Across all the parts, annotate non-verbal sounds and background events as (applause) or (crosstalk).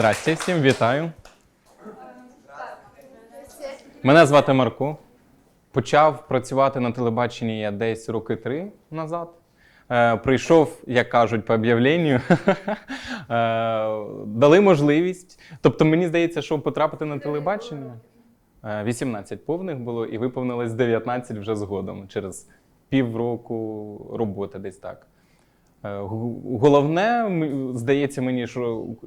Здрасте всім, вітаю. Мене звати Марко. Почав працювати на телебаченні я десь роки три назад. Е, прийшов, як кажуть, по об'явленню. (laughs) Е, дали можливість. Тобто, мені здається, що потрапити на телебачення. е, 18 повних було, і виповнилось 19 вже згодом, через півроку роботи десь так. Е, Головне, здається мені, що е,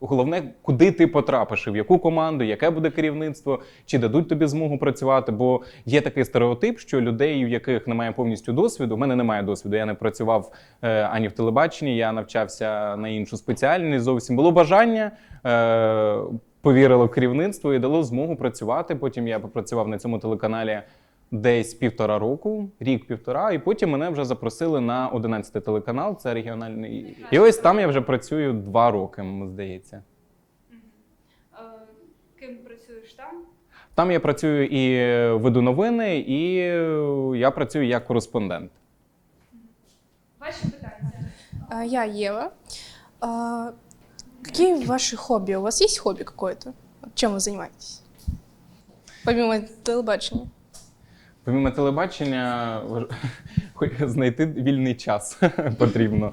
головне, куди ти потрапиш, в яку команду, яке буде керівництво, чи дадуть тобі змогу працювати. Бо є такий стереотип, що людей, у яких немає повністю досвіду, в мене немає досвіду. Я не працював е, ані в телебаченні, я навчався на іншу спеціальність. Зовсім було бажання. Е, Повірило в керівництво і дало змогу працювати. Потім я попрацював на цьому телеканалі десь півтора року, рік-півтора, і потім мене вже запросили на 11 телеканал, це регіональний. І ось там я вже працюю два роки, мені здається. Е, Ким працюєш там? Там я працюю і веду новини, і я працюю як кореспондент. Ваші питання. Я Ева. А, Какие ваши хобби? У вас есть хобби какое-то? Вот Чем вы занимаетесь? Помимо телебачения. Помімо телебачення, (laughs) знайти вільний час (laughs) потрібно.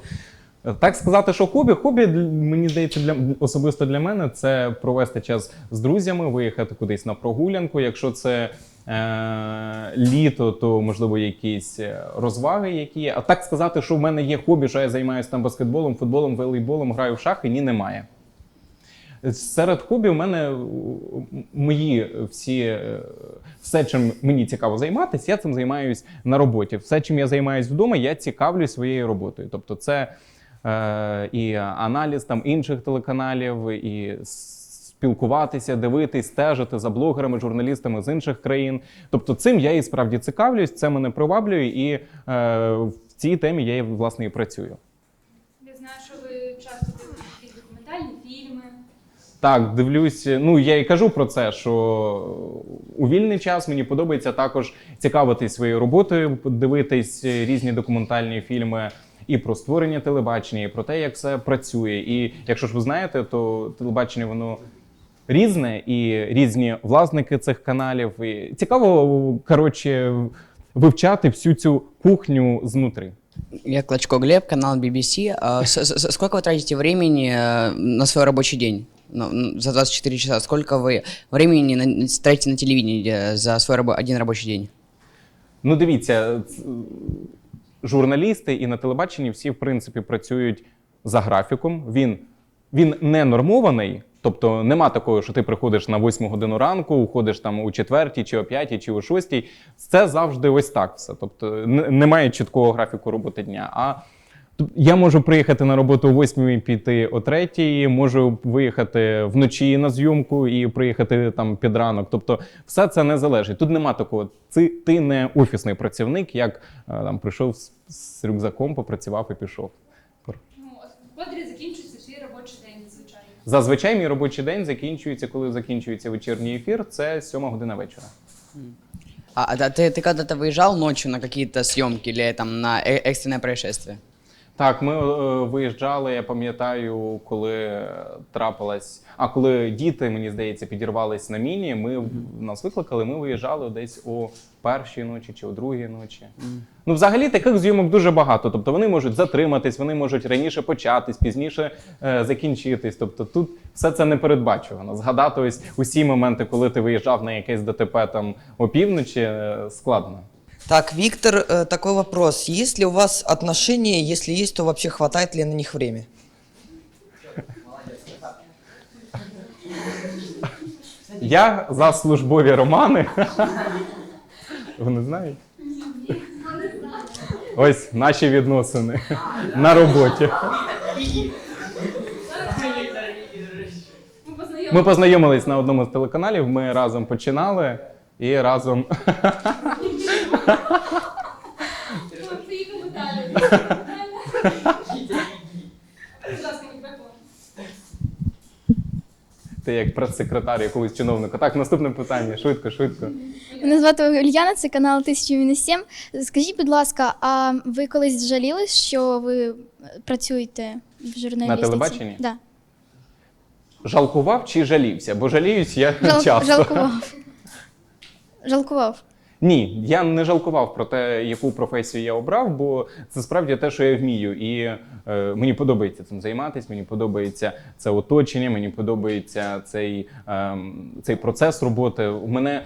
Так сказати, що хобі, хобі, мені здається, для особисто для мене це провести час з друзями, виїхати кудись на прогулянку. Якщо це е, літо, то можливо якісь е, розваги, які є. А так сказати, що в мене є хобі, що я займаюся там баскетболом, футболом, волейболом, граю в шахи, ні, немає. Серед хобі у мене мої всі е, все, чим мені цікаво займатися, я цим займаюсь на роботі. Все, чим я займаюсь вдома, я цікавлюсь своєю роботою. Тобто, це е, і аналіз там інших телеканалів, і спілкуватися, дивитись, стежити за блогерами, журналістами з інших країн. Тобто, цим я і справді цікавлюсь, це мене приваблює, і е, в цій темі я власне і працюю. Я знаю, що ви часто дивитесь якісь документальні фільми. Так, дивлюсь. Ну я і кажу про це, що у вільний час мені подобається також цікавитись своєю роботою, дивитись різні документальні фільми і про створення телебачення, і про те, як це працює. І якщо ж ви знаєте, то телебачення воно. Різне і різні власники цих каналів. І цікаво, коротше, вивчати всю цю кухню знутри. Я Клочко Глеб, канал BBC. Сколько вы тратите времени э, на свой рабочий день? Ну, за 24 часа. Сколько вы времени тратите на телевидении э, за свой рабо- один рабочий день? Ну, дивіться, журналісти і на телебаченні всі, в принципі, працюють за графіком. Він, він не нормований. Тобто нема такого, що ти приходиш на 8 годину ранку, уходиш там у 4, чи о 5, чи о 6. Це завжди ось так все. Тобто немає чіткого графіку роботи дня. А Я можу приїхати на роботу о 8 і піти о 3, можу виїхати вночі на зйомку і приїхати там під ранок. Тобто, все це не залежить. Тут нема такого. Ти, ти не офісний працівник, як е, там прийшов з, з рюкзаком, попрацював і пішов. Ну, от в котрі закінчується свій робочий день, звичайно. Зазвичай мій робочий день закінчується, коли закінчується вечірній ефір. Це 7 година вечора. А, а ты, ты когда-то выезжал ночью на какие-то съемки или там на э- экстренное происшествие? Так, ми е, виїжджали, я пам'ятаю, коли трапилась. А коли діти, мені здається, підірвались на міні, ми нас викликали, ми виїжджали десь о першій ночі чи о другій ночі. Ну, взагалі, таких зйомок дуже багато. Тобто вони можуть затриматись, вони можуть раніше початись, пізніше е, закінчитись. Тобто тут все це не передбачувано. Згадати ось усі моменти, коли ти виїжджав на якесь ДТП там опівночі, е, складно. Так, Виктор, э, такой вопрос. Есть ли у вас отношения? Если есть, то вообще хватает ли на них время? Я за службові романи. Вони знають? Ось наші відносини на роботі. Ми познайомились на одному з телеканалів, ми разом починали і разом. Поїхали далі. Будь ласка, мікрофон. Ти як прес-секретар якогось чиновника. Так, наступне питання. Швидко, швидко. Мене звати Ульяна, це канал 1007. Скажіть, будь ласка, а ви колись жалілись, що ви працюєте в журналістиці? телебаченні? Да. жалкував чи жалівся? Бо жаліюсь я Жал- часто. Жалкував. Жалкував. Ні, я не жалкував про те, яку професію я обрав, бо це справді те, що я вмію. І е, мені подобається цим займатися, мені подобається це оточення, мені подобається цей, ем, цей процес роботи. У мене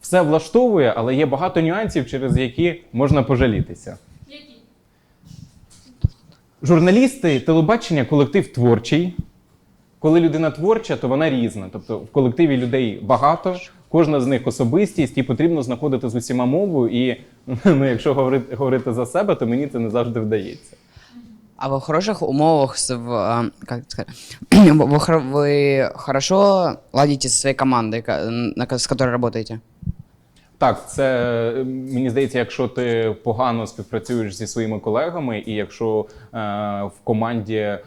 все влаштовує, але є багато нюансів, через які можна пожалітися. Які? Журналісти, телебачення, колектив творчий Коли людина творча, то вона різна. Тобто в колективі людей багато, кожна з них особистість, і потрібно знаходити з усіма мову. І ну, якщо говорити, говорити за себе, то мені це не завжди вдається. А в хороших умовах, с- в, а, как это сказать, вы, вы хор- вы хорошо ладите со своей командой, ка- на ко- с которой работаете? Так, це е, мені здається, якщо ти погано співпрацюєш зі своїми колегами, і якщо е, в команді е,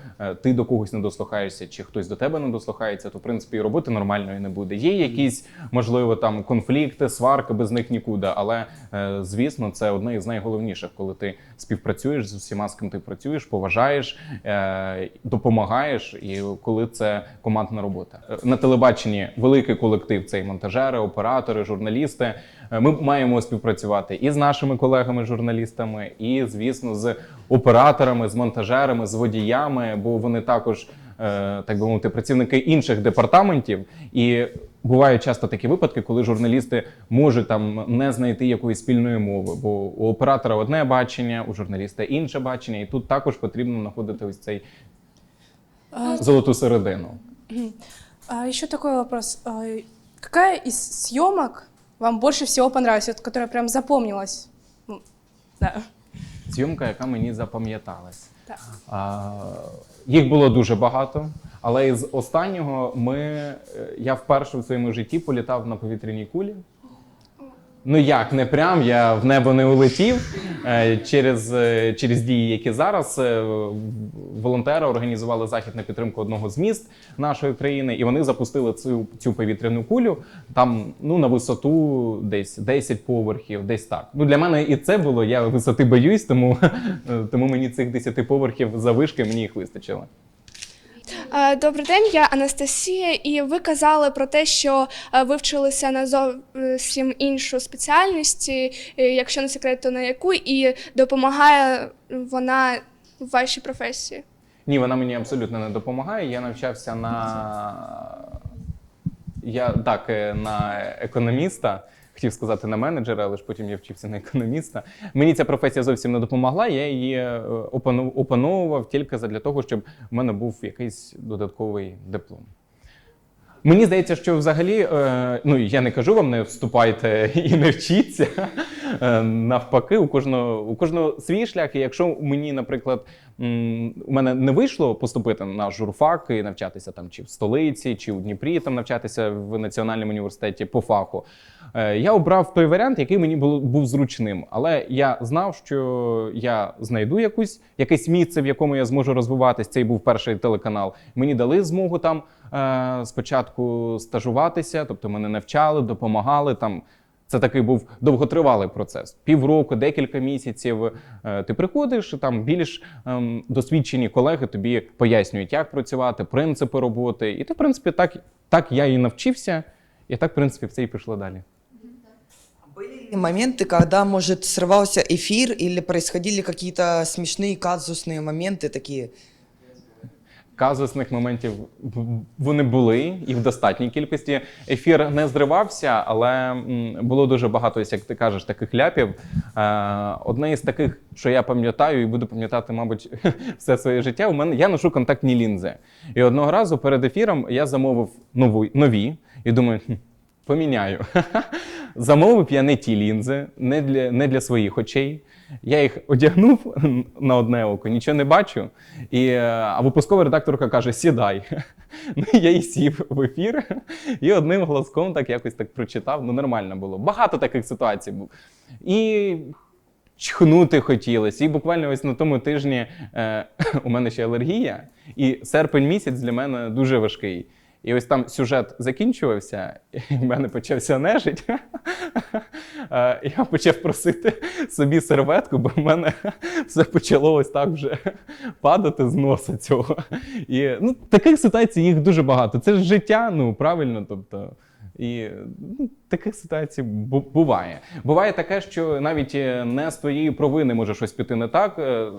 ти до когось не дослухаєшся, чи хтось до тебе не дослухається, то в принципі роботи нормальної не буде. Є якісь можливо там конфлікти, сварки, без них нікуди. Але е, звісно, це одне із найголовніших, коли ти співпрацюєш з усіма, з ким ти працюєш, поважаєш, е, допомагаєш, і коли це командна робота Е, на телебаченні, великий колектив це монтажери, оператори, журналісти. Е, Ми маємо співпрацювати і з нашими колегами-журналістами, і звісно, з операторами, з монтажерами, з водіями, бо вони також, е, так би мовити, працівники інших департаментів. І бувають часто такі випадки, коли журналісти можуть там не знайти якоїсь спільної мови, бо у оператора одне бачення, у журналіста інше бачення, і тут також потрібно знаходити ось цей золоту середину. а еще такой вопрос. Какая из съемок вам больше всего понравилась, вот, которая прям запомнилась? Да. Зйомка, яка мені запам'яталась. А, їх було дуже багато, але із останнього ми, е, я вперше в своєму житті політав на повітряній кулі. Ну як, не прям, я в небо не улетів Е, через, е, через дії, які зараз е, волонтери організували захід на підтримку одного з міст нашої країни, і вони запустили цю, цю повітряну кулю там ну, на висоту десь 10 поверхів, десь так. Ну для мене і це було. Я висоти боюсь, тому, (laughs) тому мені цих 10 поверхів завишки мені їх вистачило. Е, Добрий день, я Анастасія, і ви казали про те, що е, ви вчилися на зовсім іншу спеціальність, е, якщо не секрет, то на яку, і допомагає вона в вашій професії. Ні, вона мені абсолютно не допомагає. Я навчався на я так, на економіста. Хотів сказати на менеджера, але ж потім я вчився на економіста. Мені ця професія зовсім не допомогла. Я її е, опановував тільки для того, щоб в мене був якийсь додатковий диплом. Мені здається, що взагалі, е, ну я не кажу вам, не вступайте (laughs) і не вчіться. Е, Навпаки, у кожного, у кожного свій шлях. І якщо мені, наприклад, у мене не вийшло поступити на журфак і навчатися там чи в столиці, чи у Дніпрі там навчатися в національному університеті по фаху. е, Я обрав той варіант, який мені був, був зручним. Але я знав, що я знайду якусь якесь місце, в якому я зможу розвиватись. Цей був перший телеканал. Мені дали змогу там спочатку стажуватися, тобто мене навчали, допомагали там. Це такий був довготривалий процес. Півроку, декілька місяців. Е, Ти приходиш, і там більш ем, досвідчені колеги тобі пояснюють, як працювати, принципи роботи. І ти, в принципі, так, так я і навчився, і так, в принципі, все і пішло далі. Были ли моменты, когда, может, срывался эфир или происходили какие-то смешные казусные моменты такие? Казусних моментів вони були і в достатній кількості. Ефір не зривався, але було дуже багато, як ти кажеш, таких ляпів. Е, Одне із таких, що я пам'ятаю і буду пам'ятати, мабуть, (laughs) все своє життя. У мене я ношу контактні лінзи. І одного разу перед ефіром я замовив нову, нові і думаю. Поміняю. (laughs) Замовив я не ті лінзи, не для, не для своїх очей. Я їх одягнув (laughs) на одне око, нічого не бачу. І, е, а випускова редакторка каже: сідай. (laughs) Ну, я і сів в ефір, (laughs) і одним голоском так якось так прочитав. Ну, нормально було. Багато таких ситуацій було. І чхнути хотілося. І буквально ось на тому тижні е, (clears throat) у мене ще алергія, і серпень місяць для мене дуже важкий. І ось там сюжет закінчувався, і в мене почався нежить. (laughs) Е, Я почав просити собі серветку, бо в мене все почало ось так вже падати з носа цього. І ну, таких ситуацій їх дуже багато. Це ж життя, ну правильно. Тобто, і ну, таких ситуацій буває. Буває таке, що навіть е, не з твоєї провини може щось піти не так. Е,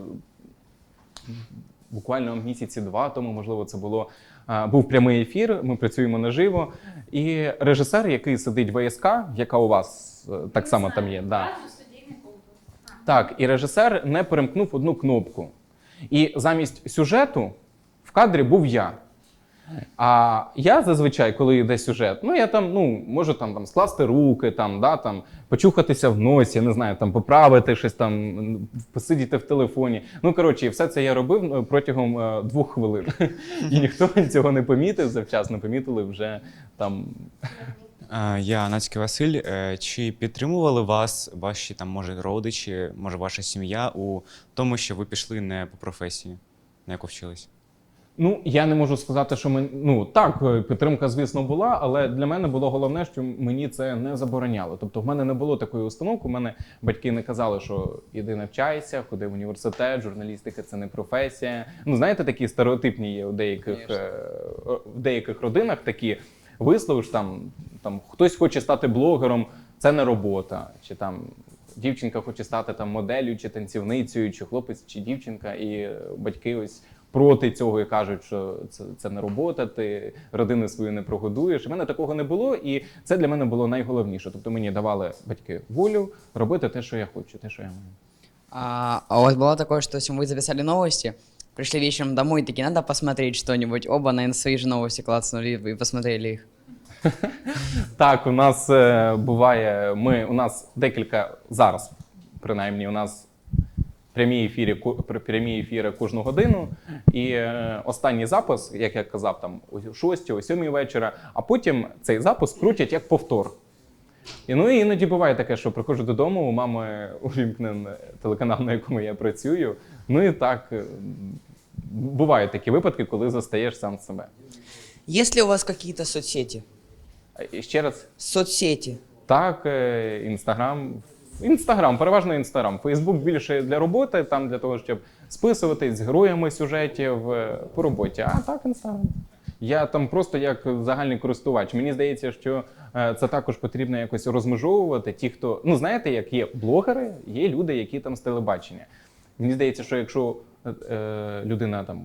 Буквально місяці два тому, можливо, це було був прямий ефір. Ми працюємо наживо. І режисер, який сидить в ВСК, яка у вас е, так само там є, да. Так, і режисер не перемкнув одну кнопку. І замість сюжету в кадрі був я. А я зазвичай, коли йде сюжет, ну я там ну, можу там, там скласти руки, там, да, там, почухатися в носі, не знаю, там, поправити щось там, посидіти в телефоні. Ну, коротше, все це я робив е, протягом е, двох хвилин. І ніхто (laughs) цього не помітив, завчасно помітили вже там Я Нацький Василь. Е, Чи підтримували вас ваші там, може, родичі, може, ваша сім'я у тому, що ви пішли не по професії, на яку вчились? Ну, я не можу сказати, що ми ну так, е, підтримка, звісно, була, але для мене було головне, що мені це не забороняло. Тобто, в мене не було такої установки. У мене батьки не казали, що іди навчайся, ходи в університет, журналістика це не професія. Ну, знаєте, такі стереотипні є у деяких е, в деяких родинах такі вислови ж там, там хтось хоче стати блогером, це не робота, чи там. Дівчинка хоче стати там моделлю чи танцівницею, чи хлопець, чи дівчинка, і батьки ось проти цього і кажуть, що це, це не робота, ти родину свою не прогодуєш. У мене такого не було, і це для мене було найголовніше. Тобто мені давали батьки волю робити те, що я хочу, те, що я маю. А, а у вас было такое, что если вы записали новости, пришли вечером домой, такие, надо посмотреть что-нибудь, оба, наверное, свои же новости клацнули и посмотрели их. (laughs) Так, у нас е, буває. Ми у нас декілька зараз, принаймні, у нас прямі ефіри, прямі ефіри кожну годину. І е, останній запис, як я казав, там о 6, о 7 вечора, а потім цей запис крутять як повтор. І ну і іноді буває таке, що приходжу додому, у мами увімкнен телеканал, на якому я працюю. Ну і так е, бувають такі випадки, коли застаєш сам себе. Ли у вас какие-то соцсети? Ще раз. Соцсети. Так, е, інстаграм. Інстаграм, переважно інстаграм. Фейсбук більше для роботи, там для того, щоб списуватись з героями сюжетів е, по роботі. А так, інстаграм. Я там просто як загальний користувач. Мені здається, що е, це також потрібно якось розмежовувати. Ті, хто ну знаєте, як є блогери, є люди, які там з телебачення. Мені здається, що якщо е, людина там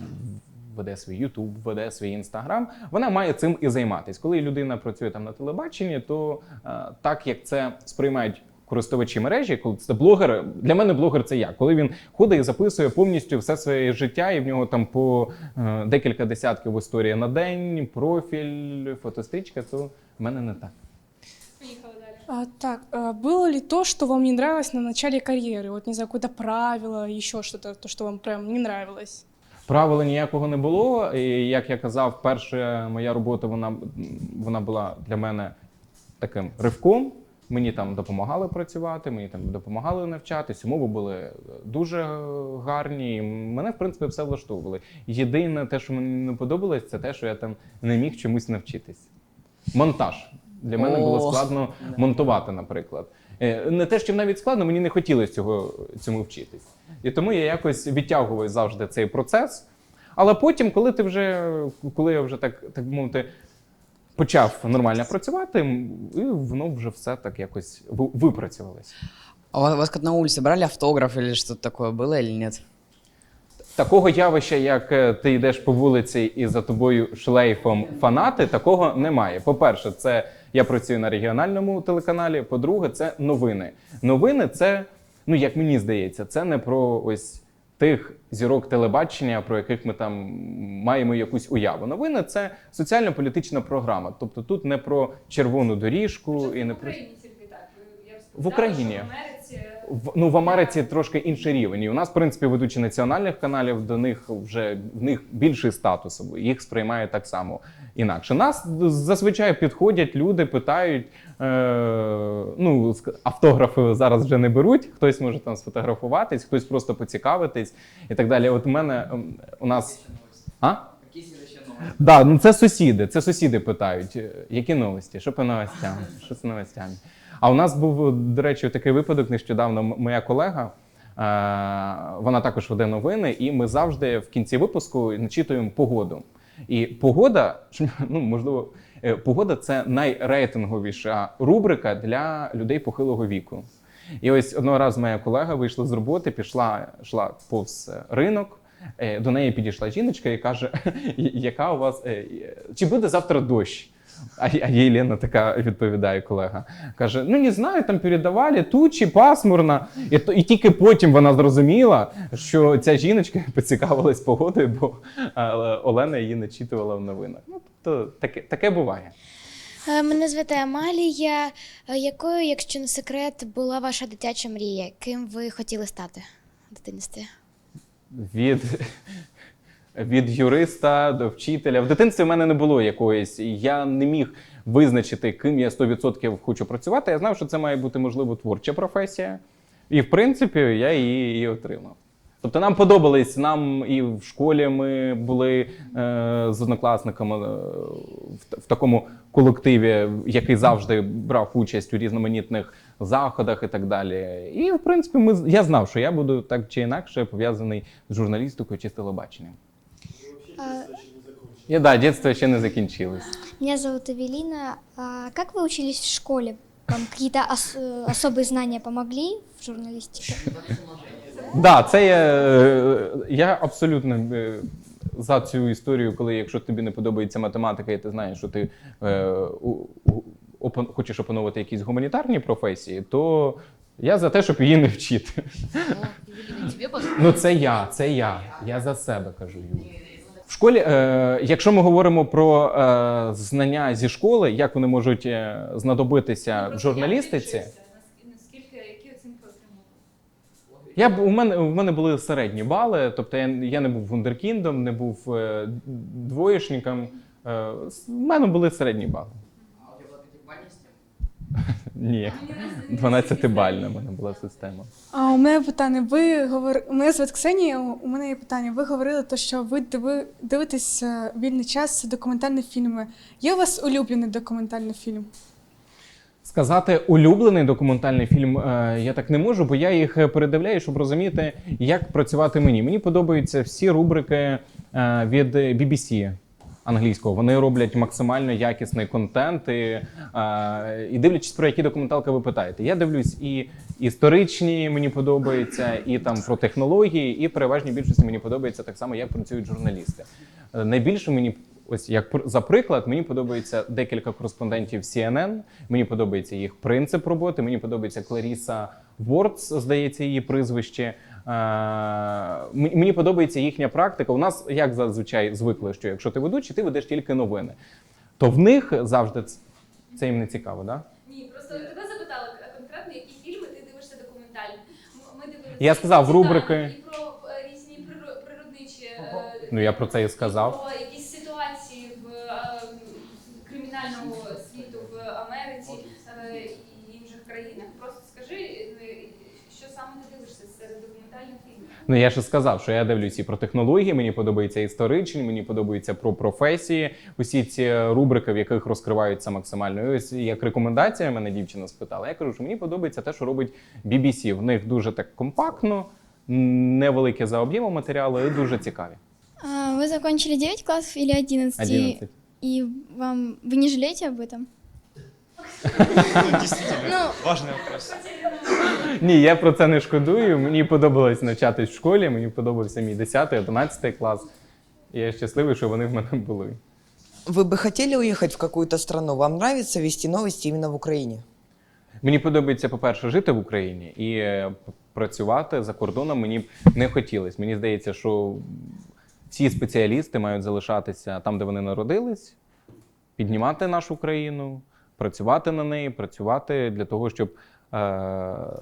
веде свій YouTube, веде свій Instagram, вона має цим і займатися. Коли людина працює там на телебаченні, то е, так як це сприймають. Користувачі мережі, коли це блогер, для мене блогер це я. Коли він ходить і записує повністю все своє життя, і в нього там по е, декілька десятків історій на день, профіль, фотострічка, то в мене не так. А, так, а, было ли то, что вам не нравилось на начале карьеры? Вот, не знаю, какое-то правило, еще что-то, то, что вам прям не нравилось? Правила ніякого не було. І як я казав, перша моя робота вона, вона була для мене таким ривком. Мені там допомагали працювати, мені там допомагали навчатись, умови були дуже гарні. і Мене, в принципі, все влаштовували. Єдине, те, що мені не подобалось, це те, що я там не міг чомусь навчитись. Монтаж. Для мене було складно монтувати, наприклад. Е, Не те, що навіть складно, мені не хотілося цього, цьому вчитись. І тому я якось відтягував завжди цей процес. Але потім, коли ти вже, коли я вже так, так мовити, почав нормально працювати, і воно вже все так якось ви- випрацювалось. А у вас, как на улице брали автограф или что-то такое было или нет? Такого явища, як е, ти йдеш по вулиці і за тобою шлейфом фанати, такого немає. По-перше, це я працюю на регіональному телеканалі. По-друге, це новини. Новини це, ну як мені здається, це не про ось тих зірок телебачення, про яких ми там маємо якусь уяву. Новини це соціально-політична програма. Тобто тут не про червону доріжку і не про Україні тільки так. Я б В Україні. що в Америці В, ну, в Америці трошки інший рівень. І у нас, в принципі, ведучі національних каналів, до них вже в них більший статус, їх сприймають так само інакше. Нас зазвичай підходять люди, питають. Е, ну, автографи зараз вже не беруть. Хтось може там сфотографуватись, хтось просто поцікавитись і так далі. От у мене ем, у нас. А? Да, ну це сусіди. Це сусіди питають, е, які новості, що по новостям, що з новостями. А у нас був, до речі, такий випадок нещодавно. Моя колега, е, вона також веде новини, і ми завжди в кінці випуску начитуємо погоду. І погода, (laughs) ну можливо, е, погода це найрейтинговіша рубрика для людей похилого віку. І ось одного разу моя колега вийшла з роботи, пішла, йшла повз ринок. Е, До неї підійшла жіночка і каже: (laughs) яка у вас чи буде завтра дощ? А, а їй Лена така відповідає колега. Каже: Ну не знаю, там передавали тучі, пасмурно. І, то- і тільки потім вона зрозуміла, що ця жіночка (laughs) поцікавилась погодою, бо Олена її начитувала в новинах. Ну, тобто таке, таке буває. Е, Мене звати Амалія. Е, Якою, якщо не секрет, була ваша дитяча мрія? Ким ви хотіли стати в дитинстві? від, від юриста до вчителя. В дитинстві в мене не було якоїсь. Я не міг визначити, ким я 100% хочу працювати. Я знав, що це має бути, можливо, творча професія. І, в принципі, я її і отримав. Тобто нам подобались, нам і в школі ми були е, з однокласниками е, в, в такому колективі, який завжди брав участь у різноманітних заходах і так далі. І, в принципі, ми, я знав, що я буду так чи інакше пов'язаний з журналістикою чи з телебаченням. Я да, дитинство ще не закінчилось. Меня зовут Эвелина. А как вы учились в школе? Вам какие-то ос- э, особые знания помогли в журналистике? Да, це я, е, я абсолютно е, за цю історію, коли якщо тобі не подобається математика, і ти знаєш, що ти е, у- у- опан- хочеш опановувати якісь гуманітарні професії, то я за те, щоб її не вчити. Ну, це я, це я. Я за себе кажу. Юля. В школі, е, якщо ми говоримо про е, знання зі школи, як вони можуть е, знадобитися в журналістиці. Наскільки, які оцінки отримали? Я б у мене у мене були середні бали, тобто я, я не був вундеркіндом, не був е, двоєшником. Е, с- У мене були середні бали. (laughs) Ні, 12-бальна в мене була система. А у мене питання. Ви говор... Мене звати Ксенія. У мене є питання. Ви говорили, то, що ви диви... дивитесь е, вільний час документальні фільми. Є у вас улюблений документальний фільм? Сказати улюблений документальний фільм е, я так не можу, бо я їх передивляю, щоб розуміти, як працювати мені. Мені подобаються всі рубрики е, від BBC англійського. Вони роблять максимально якісний контент. І, і дивлячись, про які документалки ви питаєте. Я дивлюсь і історичні, мені подобаються, і там про технології, і переважній більшості мені подобається так само, як працюють журналісти. Найбільше мені Ось як за приклад, мені подобається декілька кореспондентів CNN, мені подобається їх принцип роботи, мені подобається Кларіса Вордс, здається, її прізвище. Е, Мені подобається їхня практика. У нас як зазвичай звикли, що якщо ти ведучий, ти ведеш тільки новини. То в них завжди це їм не цікаво, да? Ні, просто тебе запитали конкретно, які фільми ти дивишся документальні. Ми дивилися Я сказав, і про рубрики. І про е, різні приро- природничі. е, Ну я про це і сказав. Про якісь ситуації в е, кримінальному світу в Америці е, і інших країнах. Просто скажи, що саме ти дивишся серед документальних фільмів? Ну я ж сказав, що я дивлюсь і про технології, мені подобається історичні, мені подобається про професії. Усі ці рубрики, в яких розкриваються максимально. І ось як рекомендація, мене дівчина спитала. Я кажу, що мені подобається те, що робить BBC. В них дуже так компактно, невелике за об'ємом матеріали, і дуже цікаві. А, вы закончили 9 классов или 11? 11. И вам вы не жалеете об этом? Ну, Важний вопрос. Ні, я про це не шкодую. Мені подобалось навчатись в школі, мені подобався мій 10 11 клас. І я щасливий, що вони в мене були. Вы бы хотели уехать в какую-то страну? Вам нравится вести новости именно в Украине? Мені подобається, по-перше, жити в Україні і е, п- працювати за кордоном мені б не хотілося. Мені здається, що всі спеціалісти мають залишатися там, де вони народились, піднімати нашу країну, працювати на неї, працювати для того, щоб е,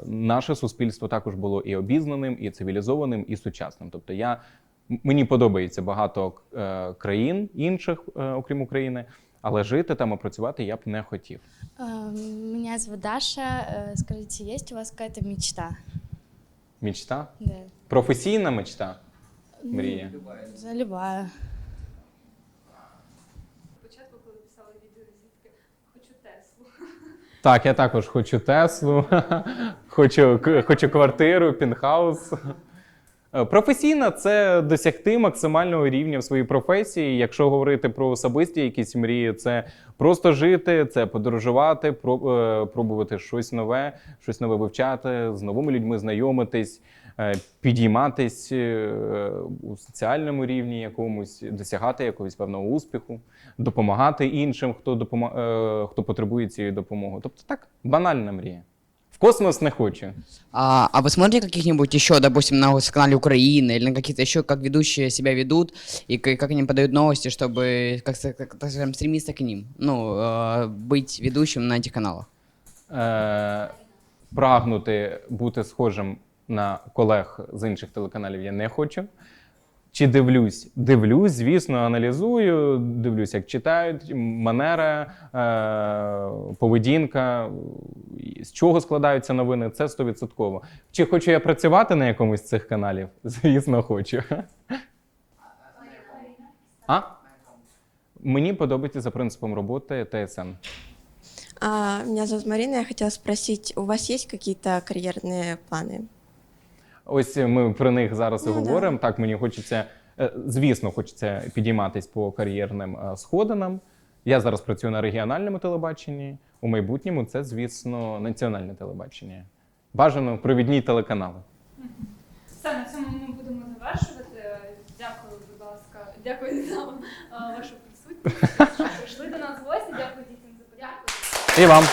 наше суспільство також було і обізнаним, і цивілізованим, і сучасним. Тобто я мені подобається багато е, країн інших, е, окрім України, але жити там і працювати я б не хотів. Меня зовут Даша. Э, Скажите, есть у вас какая-то мечта? Мечта? Да. Професійна мечта? Мрія. Любая. Так, я також хочу Теслу, (laughs) хочу, хочу квартиру, пінхаус. Е, Професійна це досягти максимального рівня в своїй професії. Якщо говорити про особисті якісь мрії, це просто жити, це подорожувати, е, пробувати щось нове, щось нове вивчати, з новими людьми знайомитись, підійматись е, у соціальному рівні якомусь, досягати якогось певного успіху, допомагати іншим, хто допома- е, хто потребує цієї допомоги. Тобто так, банальна мрія. В космос не хочу. А, а вы смотрите каких-нибудь еще, допустим, на вот канале Украины или на какие-то еще, как ведущие себя ведут и к- как они подают новости, чтобы, как, с- как, так скажем, стремиться к ним? Ну, э, быть ведущим на этих каналах. Е, прагнути бути схожим на колег з інших телеканалів я не хочу. Чи дивлюсь? Дивлюсь, звісно, аналізую, дивлюсь, як читають, манера, е, поведінка, з чого складаються новини, це 100%. Чи хочу я працювати на якомусь з цих каналів? (laughs) Звісно, хочу. А? Мені подобається за принципом роботи ТСН. А, меня зовут Марина. Я хотела спросить, у вас есть какие-то карьерные планы? Ось ми про них зараз і Ну, да. говоримо. Так, мені хочеться, е, звісно, хочеться підійматись по кар'єрним е, сходинам. Я зараз працюю на регіональному телебаченні. У майбутньому це, звісно, національне телебачення. Бажано провідні телеканали. Все, на цьому ми будемо завершувати. Дякую, будь ласка. Дякую за е, вашу присутність. що Прийшли до нас в гості. Дякую дітям за подяку. І вам.